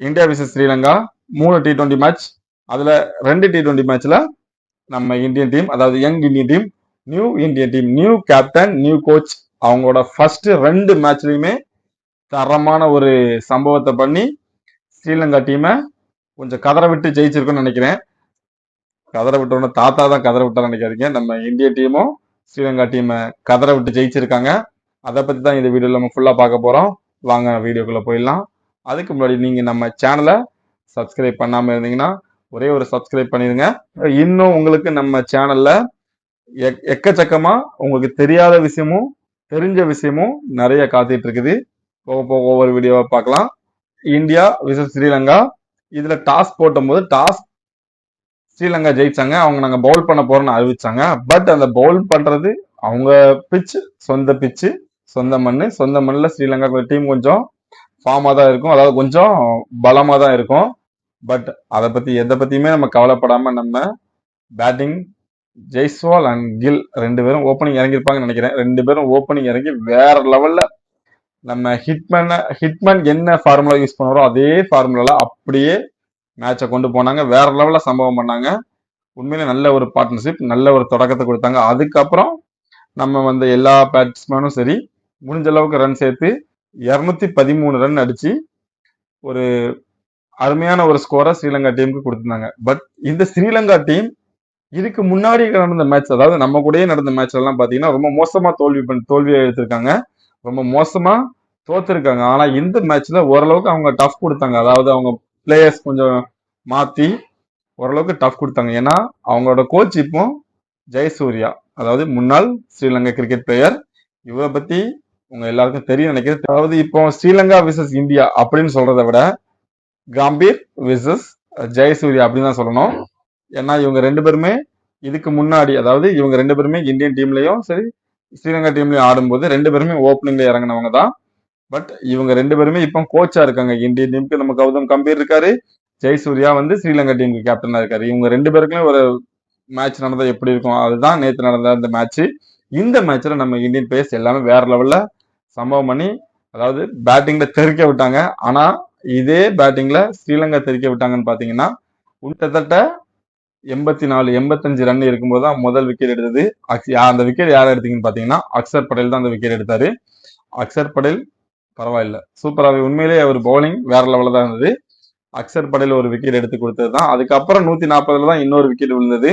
India versus Sri Lanka மூணு T twenty match அதில் ரெண்டு டி டுவெண்ட்டி மேட்ச்சில் நம்ம இந்தியன் டீம் அதாவது young Indian team new Indian team new captain new coach அவங்களோட ஃபர்ஸ்ட் ரெண்டு மேட்ச்லையுமே தரமான ஒரு சம்பவத்தை பண்ணி ஸ்ரீலங்கா டீமை கொஞ்சம் கதற விட்டு ஜெயிச்சிருக்குன்னு நினைக்கிறேன். கதற விட்டோன்னு தாத்தா தான் கதற விட்டா நினைக்காதீங்க. நம்ம இந்திய டீமும் ஸ்ரீலங்கா டீமை கதற விட்டு ஜெயிச்சிருக்காங்க. அதை பற்றி தான் இந்த வீடியோவில் நம்ம ஃபுல்லாக பார்க்க போகிறோம் வாங்க வீடியோக்குள்ளே போயிடலாம். அதுக்கு முன்னாடி நீங்க நம்ம சேனலை சப்ஸ்கிரைப் பண்ணாம இருந்தீங்கன்னா ஒரே ஒரு சப்ஸ்கிரைப் பண்ணிருங்க இன்னும் உங்களுக்கு நம்ம சேனல்ல எக்- எக்கச்சக்கமா உங்களுக்கு தெரியாத விஷயமும் தெரிஞ்ச விஷயமும் நிறைய காத்திட்டு இருக்குது. போக போக ஒவ்வொரு வீடியோவை பார்க்கலாம். India versus Sri Lanka. இதுல டாஸ் போட்டும்போது டாஸ் ஸ்ரீலங்கா ஜெயிச்சாங்க. அவங்க நாங்க பவுல் பண்ண போறோம்னு அறிவிச்சாங்க. பட் அந்த பவுல் பண்றது அவங்க பிச்சு சொந்த பிச்சு சொந்த மண்ணு சொந்த மண்ணில் ஸ்ரீலங்கா டீம் கொஞ்சம் ஃபார்மாக தான் இருக்கும். அதாவது கொஞ்சம் பலமாக தான் இருக்கும். பட் அதை பற்றி எதை பற்றியுமே நம்ம கவலைப்படாமல் நம்ம பேட்டிங் ஜெய்ஸ்வால் அண்ட் கில் ரெண்டு பேரும் ஓப்பனிங் இறங்கியிருப்பாங்கன்னு நினைக்கிறேன். ரெண்டு பேரும் ஓப்பனிங் இறங்கி வேற லெவலில் நம்ம ஹிட்மேனை ஹிட்மேன் என்ன ஃபார்முலா யூஸ் பண்ணுறோ அதே ஃபார்முலாவில் அப்படியே மேட்சை கொண்டு போனாங்க. வேற லெவலில் சம்பவம் பண்ணாங்க. உண்மையிலே நல்ல ஒரு பார்ட்னர்ஷிப் நல்ல ஒரு தொடக்கத்தை கொடுத்தாங்க. அதுக்கப்புறம் நம்ம வந்து எல்லா பேட்ஸ்மேனும் சரி முடிஞ்ச அளவுக்கு ரன் சேர்த்து இரநூத்தி பதிமூணு ரன் அடிச்சு ஒரு அருமையான ஒரு ஸ்கோரை ஸ்ரீலங்கா டீமுக்கு கொடுத்துருந்தாங்க. பட் இந்த ஸ்ரீலங்கா டீம் இதுக்கு முன்னாடி நடந்த மேட்ச் அதாவது நம்ம கூடயே நடந்த மேட்ச் எல்லாம் ரொம்ப மோசமா தோல்வி பண்ணி தோல்வியை எடுத்திருக்காங்க. ரொம்ப மோசமா தோத்துருக்காங்க. ஆனா இந்த மேட்ச்ல ஓரளவுக்கு அவங்க டஃப் கொடுத்தாங்க. அதாவது அவங்க பிளேயர்ஸ் கொஞ்சம் மாத்தி ஓரளவுக்கு டஃப் கொடுத்தாங்க. ஏன்னா அவங்களோட கோச் இப்போ ஜெயசூர்யா. அதாவது முன்னாள் ஸ்ரீலங்கா கிரிக்கெட் பிளேயர் இவரை பத்தி உங்க எல்லாருக்கும் தெரியும் நினைக்கிறேன். அதாவது இப்போ ஸ்ரீலங்கா விசஸ் இந்தியா அப்படின்னு சொல்றதை விட காம்பீர் விசஸ் ஜெயசூர்யா அப்படின்னு தான் சொல்லணும். ஏன்னா இவங்க ரெண்டு பேருமே இதுக்கு முன்னாடி அதாவது இவங்க ரெண்டு பேருமே இந்தியன் டீம்லயும் சரி ஸ்ரீலங்கா டீம்லயும் ஆடும்போது ரெண்டு பேருமே ஓப்பனிங்ல இறங்கினவங்க தான். பட் இவங்க ரெண்டு பேருமே இப்போ கோச்சா இருக்காங்க. இந்தியன் டீமுக்கு நம்ம கௌதம் கம்பீர் இருக்காரு ஜெய்சூர்யா வந்து ஸ்ரீலங்கா டீமுக்கு கேப்டனா இருக்காரு. இவங்க ரெண்டு பேருக்குமே ஒரு மேட்ச் நடந்தா எப்படி இருக்கும்? அதுதான் நேற்று நடந்த அந்த மேட்ச் இந்த மேட்ச்ல நம்ம இந்தியன் பிளேயர்ஸ் எல்லாமே வேற லெவல்ல சம்பவம் பண்ணி அதாவது பேட்டிங்ல தெறிக்க விட்டாங்க. ஆனா இதே பேட்டிங்ல ஸ்ரீலங்கா தெறிக்க விட்டாங்கன்னு பாத்தீங்கன்னா கிட்டத்தட்ட எண்பத்தி நாலு எண்பத்தஞ்சு ரன் இருக்கும்போது தான் முதல் விக்கெட் எடுத்தது. அக்ஸ்- யா- அந்த விக்கெட் யார் எடுத்தீங்கன்னு பாத்தீங்கன்னா அக்சர் படேல் தான் அந்த விக்கெட் எடுத்தாரு. அக்சர் படேல் பரவாயில்ல. சூப்பராகவே உண்மையிலேயே அவர் பவுலிங் வேற லெவலில் தான் இருந்தது. அக்சர் படேல் ஒரு விக்கெட் எடுத்து கொடுத்தது தான். அதுக்கப்புறம் நூத்தி நாற்பதுல தான் இன்னொரு விக்கெட் விழுந்தது.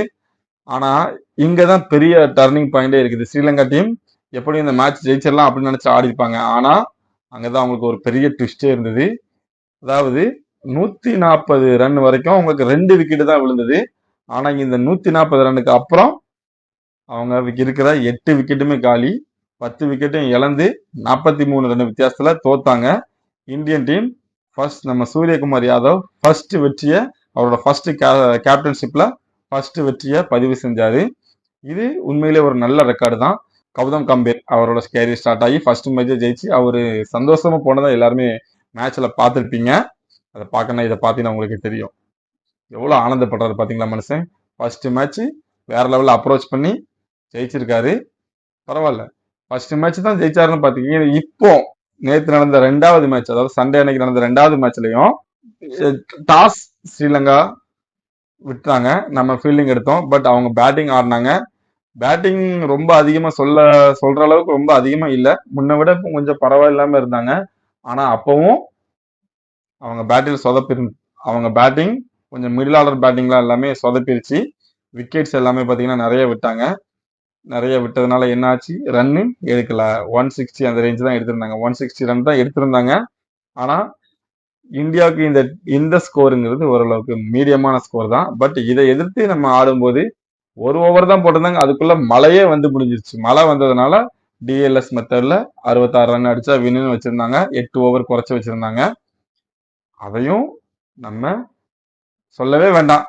ஆனா இங்க தான் பெரிய டர்னிங் பாயிண்டே இருக்குது. ஸ்ரீலங்கா டீம் எப்படி இந்த மேட்ச் ஜெயிச்சிடலாம் அப்படின்னு நினச்சி ஆடி இருப்பாங்க. அங்கே தான் அவங்களுக்கு ஒரு பெரிய ட்விஸ்டே இருந்தது. அதாவது நூற்றி நாற்பது ரன் வரைக்கும் அவங்களுக்கு ரெண்டு விக்கெட்டு தான் விழுந்தது. ஆனால் இந்த நூற்றி நாற்பது ரன்னுக்கு அப்புறம் அவங்க இருக்கிற எட்டு விக்கெட்டுமே காலி. பத்து விக்கெட்டும் இழந்து நாற்பத்தி மூணு ரன் வித்தியாசத்தில் தோத்தாங்க. இந்தியன் டீம் ஃபர்ஸ்ட் நம்ம சூரியகுமார் யாதவ் ஃபர்ஸ்ட் வெற்றியை அவரோட ஃபர்ஸ்ட் கேப்டன்ஷிப்பில் ஃபர்ஸ்ட் வெற்றியை பதிவு செஞ்சார். இது உண்மையிலே ஒரு நல்ல ரெக்கார்டு தான். கௌதம் கம்பீர் அவரோட ஸ்கேரி ஸ்டார்ட் ஆகி ஃபர்ஸ்ட் மேட்சை ஜெயிச்சு அவர் சந்தோஷமா போனதை எல்லாருமே மேட்ச்ல பார்த்துருப்பீங்க. அதை பார்க்கணும் இதை பார்த்தீங்கன்னா உங்களுக்கு தெரியும். எவ்வளோ ஆனந்தப்படுறாரு பார்த்தீங்களா மனுஷன்? ஃபர்ஸ்ட் மேட்ச் வேற லெவலில் அப்ரோச் பண்ணி ஜெயிச்சிருக்காரு. பரவாயில்ல. ஃபர்ஸ்ட் மேட்ச் தான் ஜெயிச்சாருன்னு பார்த்தீங்க இப்போ நேற்று நடந்த ரெண்டாவது மேட்ச் அதாவது சண்டே அன்னைக்கு நடந்த ரெண்டாவது மேட்ச்லையும் டாஸ் ஸ்ரீலங்கா விட்டாங்க நம்ம ஃபீல்டிங் எடுத்தோம். பட் அவங்க பேட்டிங் ஆடினாங்க. பேட்டிங் ரொம்ப அதிகமா சொல்ல சொல்ற அளவுக்கு ரொம்ப அதிகமா இல்ல. முன்ன விட இப்போ கொஞ்சம் பரவாயில்லாம இருந்தாங்க. ஆனா அப்பவும் அவங்க பேட்டில் சொதப்பி அவங்க பேட்டிங் கொஞ்சம் மிடில் ஆர்டர் பேட்டிங்லாம் எல்லாமே சொதப்பிருச்சு. விக்கெட்ஸ் எல்லாமே பார்த்தீங்கன்னா நிறைய விட்டாங்க. நிறைய விட்டதுனால என்னாச்சு ரன்னு எடுக்கல. ஒன் சிக்ஸ்டி அந்த ரேஞ்ச் தான் எடுத்திருந்தாங்க. ஒன் சிக்ஸ்டி ரன் தான் எடுத்திருந்தாங்க. ஆனா இந்தியாவுக்கு இந்த இந்த ஸ்கோருங்கிறது ஓரளவுக்கு மீடியமான ஸ்கோர் தான். பட் இதை எதிர்த்து நம்ம ஆடும்போது ஒரு ஓவர் தான் போட்டிருந்தாங்க. அதுக்குள்ள மழையே வந்து முடிஞ்சிருச்சு. மழை வந்ததுனால டிஎல்எஸ் மெத்தட்ல அறுபத்தாறு ரன் அடிச்சா வின்னு வச்சிருந்தாங்க. எட்டு ஓவர் குறைச்சு வச்சிருந்தாங்க. அதையும் நம்ம சொல்லவே வேண்டாம்.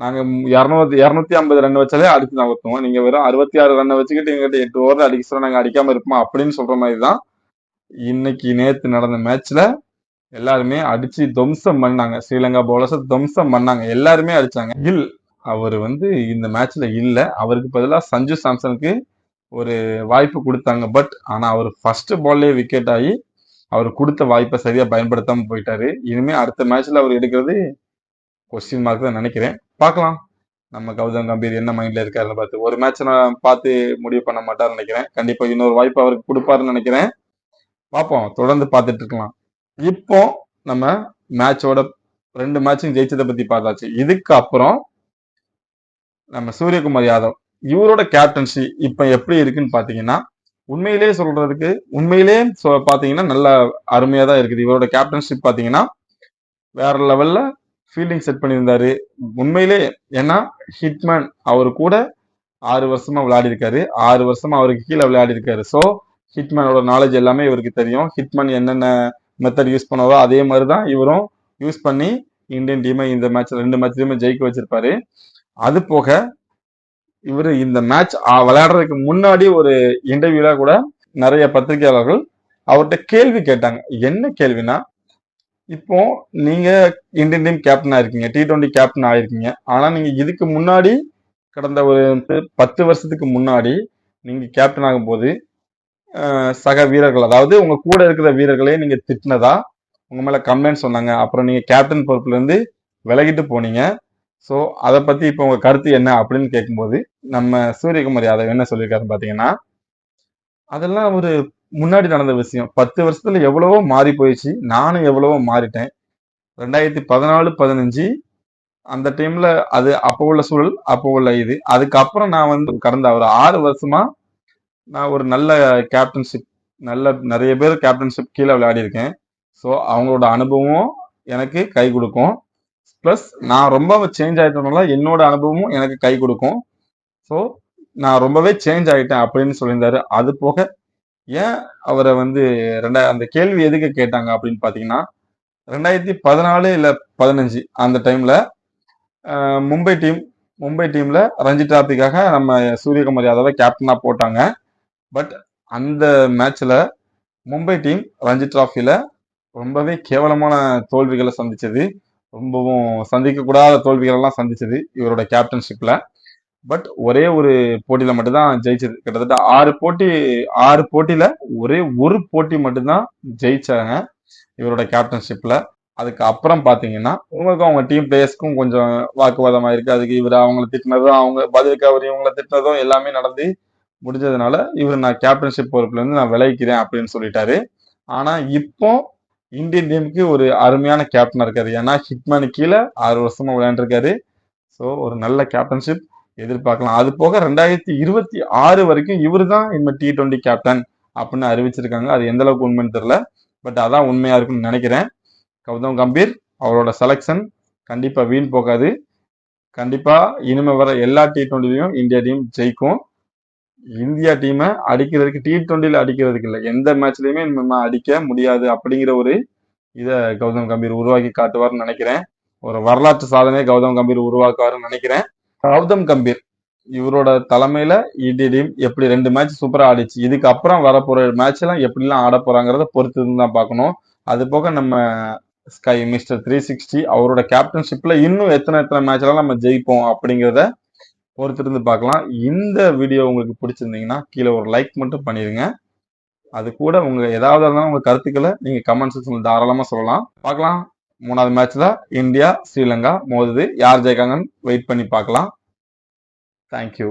நாங்க இரநூத்தி இரநூத்தி ஐம்பது ரன் வச்சாலே அடிச்சு நகர்த்துவோம் நீங்க வெறும் அறுபத்தி ஆறு ரன் வச்சுக்கிட்டு எங்கிட்ட எட்டு ஓவர் அடிக்க சொல்ல நாங்க அடிக்காம இருப்போம் அப்படின்னு சொல்ற மாதிரி தான் இன்னைக்கு நேத்து நடந்த மேட்ச்ல எல்லாருமே அடிச்சு துவம்சம் பண்ணாங்க. ஸ்ரீலங்கா பவுலர்ஸ் துவம்சம் பண்ணாங்க. எல்லாருமே அடிச்சாங்க. கில் அவர் வந்து இந்த மேட்ச்ல இல்ல. அவருக்கு பதிலாக சஞ்சு சாம்சனுக்கு ஒரு வாய்ப்பு கொடுத்தாங்க. பட் ஆனா அவர் ஃபர்ஸ்ட் பால்லே விக்கெட் ஆகி அவர் கொடுத்த வாய்ப்பை சரியா பயன்படுத்தாம போயிட்டாரு. இனிமே அடுத்த மேட்ச்ல அவர் எடுக்கிறது கொஸ்டின் மார்க் தான் நினைக்கிறேன். பார்க்கலாம். நம்ம கௌதம் கம்பீர் என்ன மைண்ட்ல இருக்காருன்னு பார்த்து. ஒரு மேட்ச் நான் பார்த்து முடிவு பண்ண மாட்டார் நினைக்கிறேன். கண்டிப்பா இன்னொரு வாய்ப்பு அவருக்கு கொடுப்பாருன்னு நினைக்கிறேன். பார்ப்போம். தொடர்ந்து பார்த்துட்டு இருக்கலாம். இப்போ நம்ம மேட்சோட ரெண்டு மேட்சும் ஜெயிச்சதை பத்தி பார்த்தாச்சு. இதுக்கு அப்புறம் நம்ம சூரியகுமார் யாதவ் இவரோட கேப்டன்சி இப்ப எப்படி இருக்குன்னு பாத்தீங்கன்னா உண்மையிலேயே சொல்றதுக்கு உண்மையிலேயே சொ- பாத்தீங்கன்னா நல்ல அருமையா தான் இருக்குது. இவரோட கேப்டன்ஷிப் பாத்தீங்கன்னா வேற லெவல்ல ஃபீல்டிங் செட் பண்ணியிருந்தாரு. உண்மையிலே ஏன்னா ஹிட்மேன் அவர் கூட ஆறு வருஷமா விளையாடி இருக்காரு ஆறு வருஷமா அவருக்கு கீழே விளையாடி இருக்காரு ஸோ ஹிட்மேனோட நாலேஜ் எல்லாமே இவருக்கு தெரியும். ஹிட்மேன் என்னென்ன மெத்தட் யூஸ் பண்ணாரோ அதே மாதிரி தான் இவரும் யூஸ் பண்ணி இந்தியன் டீமை இந்த மேட்ச் ரெண்டு மேட்ச்லயுமே ஜெயிக்க வச்சிருப்பாரு. அது போக இவர் இந்த மேட்ச் விளையாடுறதுக்கு முன்னாடி ஒரு இன்டர்வியூல கூட நிறைய பத்திரிகையாளர்கள் அவர்கிட்ட கேள்வி கேட்டாங்க. என்ன கேள்வினா இப்போ நீங்க இந்தியன் டீம் கேப்டன் ஆயிருக்கீங்க டி டுவெண்ட்டி கேப்டன் ஆயிருக்கீங்க. ஆனா நீங்க இதுக்கு முன்னாடி கடந்த ஒரு பத்து வருஷத்துக்கு முன்னாடி நீங்க கேப்டன் ஆகும்போது சக வீரர்கள் அதாவது உங்க கூட இருக்கிற வீரர்களே நீங்க திட்டினதா உங்க மேல கம்ப்ளைண்ட் சொன்னாங்க. அப்புறம் நீங்க கேப்டன் பொறுப்புல இருந்து விலகிட்டு போனீங்க. ஸோ அதை பற்றி இப்போ உங்கள் கருத்து என்ன அப்படின்னு கேட்கும்போது நம்ம சூரியகுமார் யாதவ் என்ன சொல்லியிருக்காருன்னு பார்த்தீங்கன்னா அதெல்லாம் ஒரு முன்னாடி நடந்த விஷயம். பத்து வருஷத்துல எவ்வளவோ மாறி போயிடுச்சு. நானும் எவ்வளவோ மாறிட்டேன். ரெண்டாயிரத்தி பதினாலு பதினஞ்சு அந்த டைம்ல அது அப்போ உள்ள சூழல் அப்போ உள்ள இது. அதுக்கப்புறம் நான் வந்து கடந்த ஒரு ஆறு வருஷமா நான் ஒரு நல்ல கேப்டன்ஷிப் நல்ல நிறைய பேர் கேப்டன்ஷிப் கீழே விளையாடிருக்கேன் ஸோ அவங்களோட அனுபவம் எனக்கு கை கொடுக்கும். ப்ளஸ் நான் ரொம்ப சேஞ்ச் ஆகிட்டனால என்னோட அனுபவமும் எனக்கு கை கொடுக்கும். ஸோ நான் ரொம்பவே சேஞ்ச் ஆகிட்டேன் அப்படின்னு சொல்லியிருந்தாரு. அது போக ஏன் அவரை வந்து ரெண்டா அந்த கேள்வி எதுக்கு கேட்டாங்க அப்படின்னு பார்த்தீங்கன்னா ரெண்டாயிரத்தி பதினாலு இல்லை பதினஞ்சு அந்த டைமில் மும்பை டீம் மும்பை டீமில் ரஞ்சி டிராபிக்காக நம்ம சூரியகுமார் யாதவை கேப்டனாக போட்டாங்க. பட் அந்த மேட்ச்சில் மும்பை டீம் ரஞ்சி டிராஃபியில் ரொம்பவே கேவலமான தோல்விகளை சந்திச்சது. ரொம்பவும் சந்திக்கக்கூடாத தோல்விகளெல்லாம் சந்திச்சது இவரோட கேப்டன்ஷிப்ல பட் ஒரே ஒரு போட்டியில மட்டும்தான் ஜெயிச்சது. கிட்டத்தட்ட ஆறு போட்டி ஆறு போட்டியில ஒரே ஒரு போட்டி மட்டும்தான் ஜெயிச்சாங்க இவரோட கேப்டன்ஷிப்ல அதுக்கு அப்புறம் பாத்தீங்கன்னா உங்களுக்கும் அவங்க டீம் பிளேயர்ஸ்க்கும் கொஞ்சம் வாக்குவாதமா இருக்கு அதுக்கு இவர் அவங்கள திட்டினதும் அவங்க பதிலுக்கு அவர் இவங்களை திட்டினதும் எல்லாமே நடந்து முடிஞ்சதுனால இவர் நான் கேப்டன்ஷிப் பொறுப்புல இருந்து நான் விளைவிக்கிறேன் அப்படின்னு சொல்லிட்டாரு. ஆனா இப்போ இந்தியன் டீமுக்கு ஒரு அருமையான கேப்டனாக இருக்காரு. ஏன்னா ஹிட்மேனு கீழே ஆறு வருஷமா விளையாண்டுருக்காரு. ஸோ ஒரு நல்ல கேப்டன்ஷிப் எதிர்பார்க்கலாம். அது போக ரெண்டாயிரத்தி இருபத்தி ஆறு வரைக்கும் இவர் தான் இனிமே டி ட்வெண்ட்டி கேப்டன் அப்படின்னு அறிவிச்சிருக்காங்க. அது எந்த அளவுக்கு உண்மைன்னு தெரில பட் அதான் உண்மையா இருக்கும்னு நினைக்கிறேன். கௌதம் கம்பீர் அவரோட செலெக்ஷன் கண்டிப்பாக வீண் போகாது. கண்டிப்பாக இனிமே வர எல்லா டி டுவெண்ட்டிலையும் இந்தியா டீம் ஜெயிக்கும். இந்தியா டீமை அடிக்கிறதுக்கு டி டுவெண்ட்டில அடிக்கிறதுக்கு இல்லை. எந்த மேட்ச்லையுமே நம்ம அடிக்க முடியாது அப்படிங்கிற ஒரு இதை கௌதம் கம்பீர் உருவாக்கி காட்டுவார்னு நினைக்கிறேன். ஒரு வரலாற்று சாதனையை கௌதம் கம்பீர் உருவாக்குவாருன்னு நினைக்கிறேன். கௌதம் கம்பீர் இவரோட தலைமையில இந்திய டீம் எப்படி ரெண்டு மேட்ச் சூப்பரா ஆடிச்சு இதுக்கு அப்புறம் வரப்போற மேட்ச் எல்லாம் எப்படிலாம் ஆட போறாங்கிறத பொறுத்து தான் பார்க்கணும். அது போக நம்ம ஸ்கை மிஸ்டர் த்ரீ சிக்ஸ்டி அவரோட கேப்டன்ஷிப்ல இன்னும் எத்தனை எத்தனை மேட்ச்லாம் நம்ம ஜெயிப்போம் அப்படிங்கிறத பொறுத்திருந்து பார்க்கலாம். இந்த வீடியோ உங்களுக்கு பிடிச்சிருந்தீங்கன்னா கீழே ஒரு லைக் மட்டும் பண்ணிடுங்க அது கூட உங்கள் ஏதாவது இருந்தாலும் உங்கள் கருத்துக்களை நீங்கள் கமெண்ட் செக்ஷனில் தாராளமாக சொல்லலாம். பார்க்கலாம். மூணாவது மேட்ச் தான். இந்தியா ஸ்ரீலங்கா மோதுது. யார் ஜெயிக்காங்கன்னு வெயிட் பண்ணி பார்க்கலாம். தேங்க்யூ